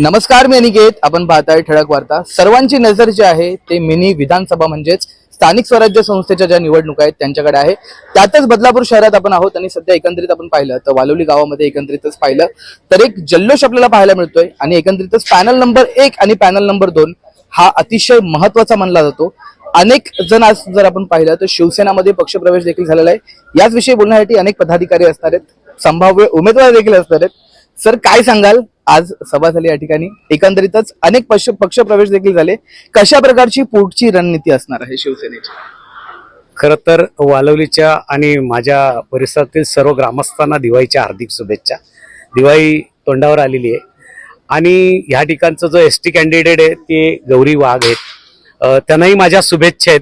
नमस्कार मी अनिकेत. आपण पाहताय ठळक वार्ता. सर्वांची नजर जी आहे ते मिनी विधानसभा म्हणजेच स्थानिक स्वराज्य संस्थेच्या ज्या निवडणुका आहेत त्यांच्याकडे आहे. त्यातच बदलापूर शहरात आपण आहोत आणि सध्या एकंदरीत आपण पाहिलं तर वालोली गावामध्ये एकंदरीतच पाहिलं तर एक जल्लोष आपल्याला पाहायला मिळतोय आणि एकंदरीतच पॅनल नंबर एक आणि पॅनल नंबर दोन हा अतिशय महत्त्वाचा मानला जातो. अनेक जण आज जर आपण पाहिलं तर शिवसेनामध्ये पक्षप्रवेश देखील झालेला आहे. याच विषयी बोलण्यासाठी अनेक पदाधिकारी असणार आहेत. संभाव्य उमेदवार देखील असणार आहेत. सर काय सांगाल? आज सभा झाली या ठिकाणी. एकंदरीतच अनेक पक्ष पक्षप्रवेश देखील झाले. कशा प्रकारची पुढची रणनीती असणार आहे शिवसेनेची? खर तर वालवलीच्या आणि माझ्या परिसरातील सर्व ग्रामस्थांना दिवाळीच्या हार्दिक शुभेच्छा. दिवाळी तोंडावर आलेली आहे. आणि ह्या ठिकाणचं जो एस टी कॅन्डिडेट आहे ते गौरी वाघ आहेत. त्यांनाही माझ्या शुभेच्छा आहेत.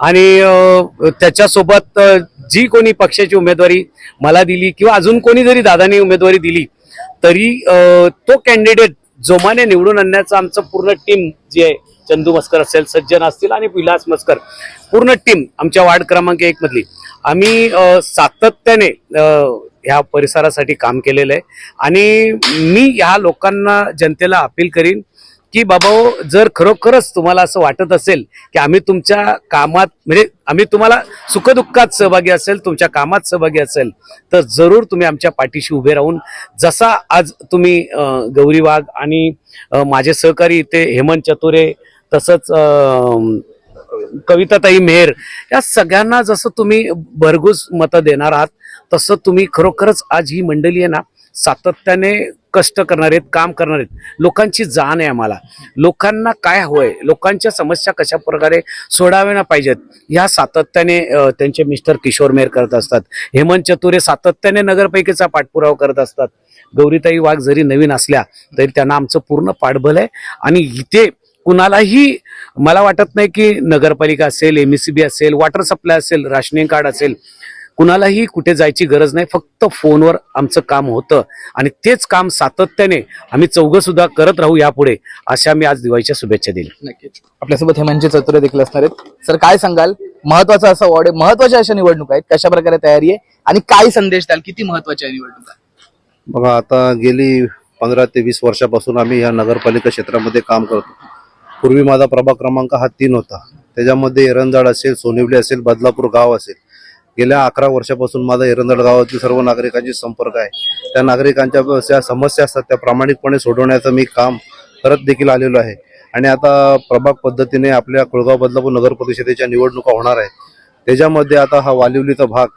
आणि त्याच्यासोबत जी कोणी पक्षाची उमेदवारी मला दिली किंवा अजून कोणी जरी दादाने उमेदवारी दिली तरी तो कॅन्डिडेट जोमाने निवडून आणण्याचं आमचं पूर्ण टीम जी आहे चंदू मस्कर असेल सज्जन असतील आणि विलास मस्कर पूर्ण टीम आमच्या वार्ड क्रमांक एक मधली. आम्ही सातत्याने ह्या परिसरासाठी काम केलेलं आहे. आणि मी ह्या लोकांना जनतेला अपील करीन की बाबा जर खरोखरच तुम्हाला असं वाटत असेल की आम्ही तुमच्या कामात म्हणजे आम्ही तुम्हाला सुखदुःखात सहभागी असेल तुमच्या कामात सहभागी असेल तर जरूर तुम्ही आमच्या पाठीशी उभे राहून जसा आज तुम्ही गौरी वाघ आणि माझे सहकारी इथे हेमंत चतुरे तसंच कविताताई मेहर या सगळ्यांना जसं तुम्ही भरघूस मतं देणार आहात तसं तुम्ही खरोखरच आज ही मंडळी आहे ना सातत्याने कष्ट करणार आहेत काम करणार आहेत. लोकांची जाण आहे आम्हाला. लोकांना काय हवंय? लोकांच्या समस्या कशा प्रकारे सोडाव्या पाहिजेत? ह्या सातत्याने त्यांचे मिस्टर किशोर मेहर करत असतात. हेमंत चतुरे सातत्याने नगरपालिकेचा पाठपुरावा करत असतात. गौरीताई वाघ जरी नवीन असल्या तरी त्यांना आमचं पूर्ण पाठबळ आहे. आणि इथे कुणालाही मला वाटत नाही की नगरपालिका असेल एम असेल वॉटर सप्लाय असेल राशनिंग कार्ड असेल कुणालाही कुठे जायची गरज नाही. फक्त फोनवर आमचं काम होतं. आणि तेच काम सातत्याने आम्ही चौघं सुद्धा करत राहू यापुढे अशा मी आज दिवाळीच्या शुभेच्छा दिल्या. नक्कीच. आपल्यासोबत हेमंत चतुरे देखील असणार आहेत. सर काय सांगाल? महत्त्वाचा असा वॉर्ड आहे. महत्त्वाच्या अशा निवडणुका आहेत. कशा प्रकारे तयारी आहे? आणि काय संदेश द्याल? किती महत्त्वाच्या आहे निवडणुका? बघा आता गेली पंधरा ते वीस वर्षापासून आम्ही या नगरपालिका क्षेत्रामध्ये काम करतो. पूर्वी माझा प्रभाग क्रमांक हा तीन होता. त्याच्यामध्ये एरंजाड असेल सोनिवली असेल बदलापूर गाव असेल. गेल्या अकरा वर्षापासून माझा एरंदळ गावातील सर्व नागरिकांशी संपर्क आहे. त्या नागरिकांच्या ज्या समस्या असतात त्या प्रामाणिकपणे सोडवण्याचं मी काम करत देखील आलेलो आहे. आणि आता प्रभाग पद्धतीने आपल्या कुळगाव बदलापूर नगर परिषदेच्या निवडणुका होणार आहेत. त्याच्यामध्ये आता हा वालिवलीचा भाग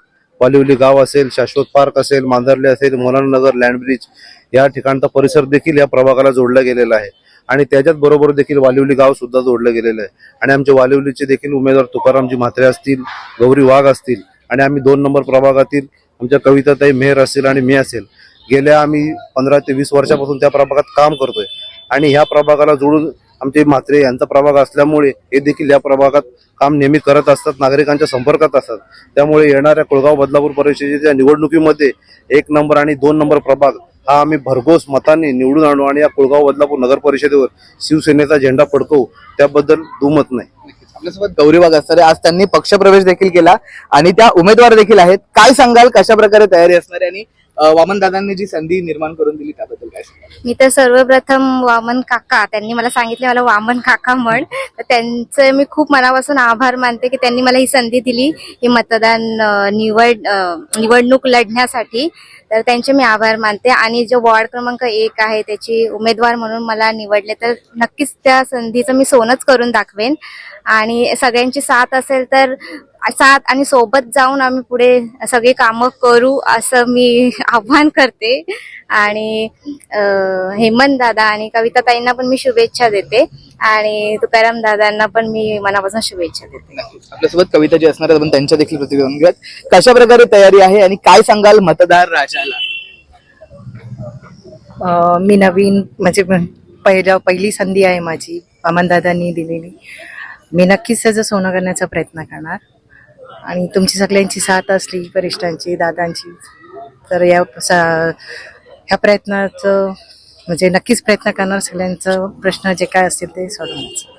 वालिवली गाव असेल शाश्वत पार्क असेल मांजरले असेल नगर लँड ब्रिज या ठिकाणचा परिसर देखील या प्रभागाला जोडला गेलेला आहे. आणि त्याच्याच बरोबर देखील वालिवली गाव सुद्धा जोडलं गेलेलं आहे. आणि आमच्या वालिवलीचे देखील उमेदवार तुकारामजी म्हात्रे असतील गौरी वाघ असतील आणि आम्ही दोन नंबर प्रभागातील आमच्या कविताताई मेहर असेल आणि मी असेल. गेल्या आम्ही पंधरा ते वीस वर्षापासून त्या प्रभागात काम करतोय. आणि ह्या प्रभागाला जोडून आमचे म्हात्रे यांचा प्रभाग असल्यामुळे हे देखील या प्रभागात काम नेहमी करत असतात नागरिकांच्या संपर्कात असतात. त्यामुळे येणाऱ्या कुळगाव बदलापूर परिषदेच्या निवडणुकीमध्ये एक नंबर आणि दोन नंबर प्रभाग हा आम्ही भरघोस मताने निवडून आणू आणि या कुळगाव बदलापूर नगर परिषदेवर शिवसेनेचा झेंडा फडकवू त्याबद्दल दुमत नाही. आपल्यासोबत गौरी वाघ आज त्यांनी पक्षप्रवेश देखील केला आणि त्या उमेदवार देखील आहेत. काय सांगाल? कशा प्रकारे तयारी असणार आणि वामन दादांनी जी संधी निर्माण करून दिली त्याबद्दल? मी तर सर्वप्रथम वामन काका त्यांनी मला सांगितले मला वामन काका म्हण. तर त्यांचं मी खूप मनापासून आभार मानते की त्यांनी मला ही संधी दिली ही मतदान निवड निवडणूक लढण्यासाठी. तर त्यांचे मी आभार मानते. आणि जो वॉर्ड क्रमांक एक आहे त्याची उमेदवार म्हणून मला निवडले तर नक्कीच त्या संधीचं मी सोनच करून दाखवेन. आणि सगळ्यांची साथ असेल तर साथ आणि सोबत जाऊन आम्ही पुढे सगळी कामं करू असं मी आव्हान करते. आणि हेमंत दादा आणि कविताताईंना पण मी शुभेच्छा देते. आणि तुकाराम दादांना पण मी मनापासून शुभेच्छा देते. आपल्यासोबत कविता जी असणार आपण त्यांच्या देखील घेऊयात. कशा प्रकारे तयारी आहे आणि काय सांगाल मतदार राजाला? मी नवीन म्हणजे पहिल्या पहिली संधी आहे माझी अमनदादांनी दिलेली. मी नक्कीच त्याचं सोनं करण्याचा प्रयत्न करणार. आणि तुमची सगळ्यांची साथ असली वरिष्ठांची दादांची तर या सा- ह्या प्रयत्नाचं म्हणजे नक्कीच प्रयत्न करणार सगळ्यांचं. प्रश्न जे काय असतील ते सोडवण्याचं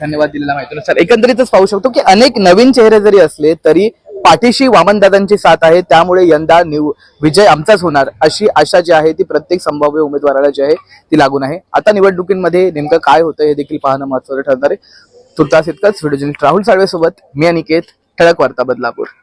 धन्यवाद दिलेला माहिती सर एकंदरीतच पाहू शकतो की अनेक नवीन चेहरे जरी असले तरी पाठीशी वामनदादांची साथ आहे. त्यामुळे यंदा निव विजय आमचाच होणार. अशी आशा जी आहे ती प्रत्येक संभाव्य उमेदवाराला जी आहे ती लागून आहे. आता निवडणुकीमध्ये नेमकं काय होतं हे देखील पाहणं महत्वाचं ठरणार आहे. तुर्तास इतकंच. व्हिडिओ राहुल साळवे सोबत मी अनिकेत. ठळक वार्ता बदलापूर.